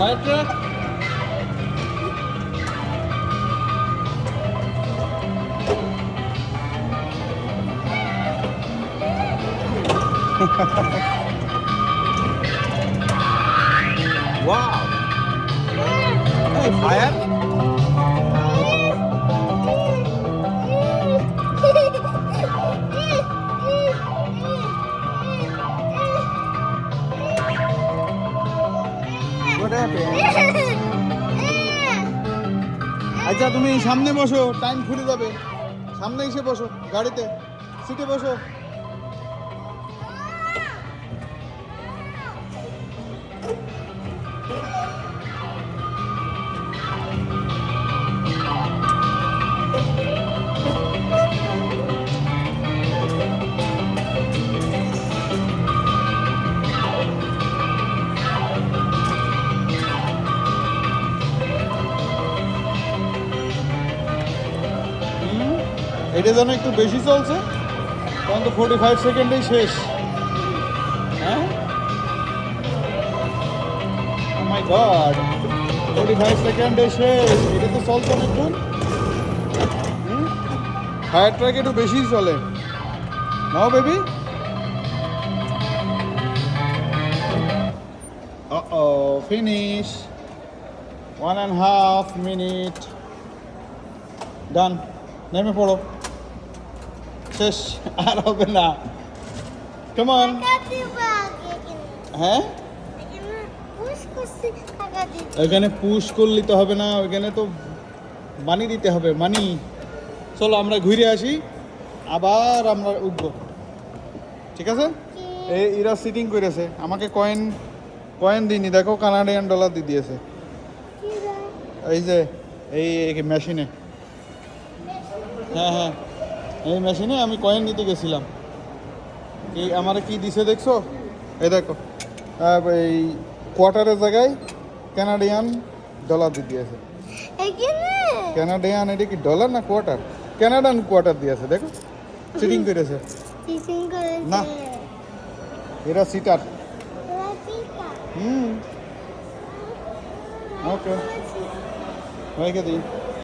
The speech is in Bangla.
Quiet wow. Hey, Fire. আচ্ছা তুমি সামনে বসো টাইম ফুরে যাবে। সামনে এসে বসো গাড়িতে সিটে বসো। এটা যেন একটু বেশি চলছে। তখন তো ফোর্টি ফাইভ সেকেন্ডেই শেষ। হ্যাঁ? মাই ফোর্টি ফাইভ শেষ। এটা তো চলছে ফায়ার একটু বেশিই চলে। নাও baby Uh-oh, finish. One and a ডান নেমে পড়ো। শেষ আর হবে না। কেমন হ্যাঁ? এখানে পুশ করলে তো হবে না ওইখানে তো মানি দিতে হবে মানি চলো আমরা ঘুরে আসি আবার আমরা উঠবো। ঠিক আছে? এই এরা সিটিং করেছে আমাকে কয়েন কয়েন দিইনি দেখো কানাডিয়ান ডলার দিয়ে দিয়েছে। এই যে এই মেশিনে হ্যাঁ হ্যাঁ। এই মেশিনে আমি কয়েন নিতে গেছিলাম। এই আমার কি দিছে দেখছ? এই দেখো। এই কোয়ার্টারের জায়গায় কানাডিয়ান ডলার দিয়ে দিয়েছে। কানাডিয়ান এটা কি ডলার না কোয়ার্টার ক্যানাডান কোয়ার্টার দিয়েছে দেখো। সিটিং করেছে। না। এরা সিটার হুম। ওকে হয়ে দিই